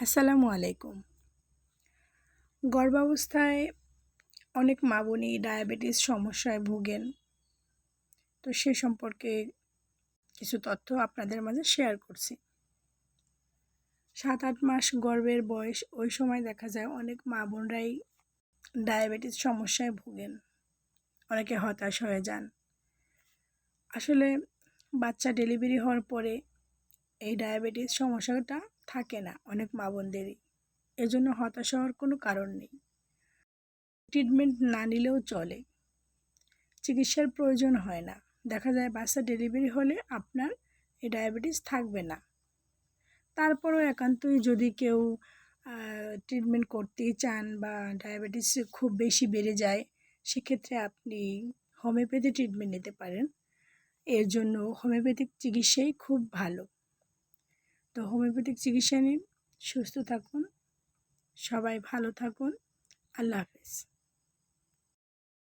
আসসালামু আলাইকুম। গর্ভাবস্থায় অনেক মা বোনই ডায়াবেটিস সমস্যায় ভোগেন। তো সে সম্পর্কে কিছু তথ্য আপনাদের মাঝে শেয়ার করছি। সাত আট মাস গর্ভের বয়স, ওই সময় দেখা যায় অনেক মা বোনরাই ডায়াবেটিস সমস্যায় ভোগেন। অনেকে হতাশ হয়ে যান। আসলে বাচ্চা ডেলিভারি হওয়ার পরে এই ডায়াবেটিস সমস্যাটা থাকে না অনেক মা বোনদেরই। এজন্য হতাশ হওয়ার কোনো কারণ নেই। ট্রিটমেন্ট না নিলেও চলে। চিকিৎসার প্রয়োজন হয় না। দেখা যায় বাচ্চা ডেলিভারি হলে আপনার এই ডায়াবেটিস থাকবে না। তারপরও একান্তই যদি কেউ ট্রিটমেন্ট করতেই চান বা ডায়াবেটিস খুব বেশি বেড়ে যায়, সেক্ষেত্রে আপনি হোমিওপ্যাথি ট্রিটমেন্ট নিতে পারেন। এর জন্য হোমিওপ্যাথিক চিকিৎসাই খুব ভালো। তো হোমিওপ্যাথিক চিকিৎসা নিন সুস্থ থাকুন সবাই ভালো থাকুন আল্লাহ হাফেজ।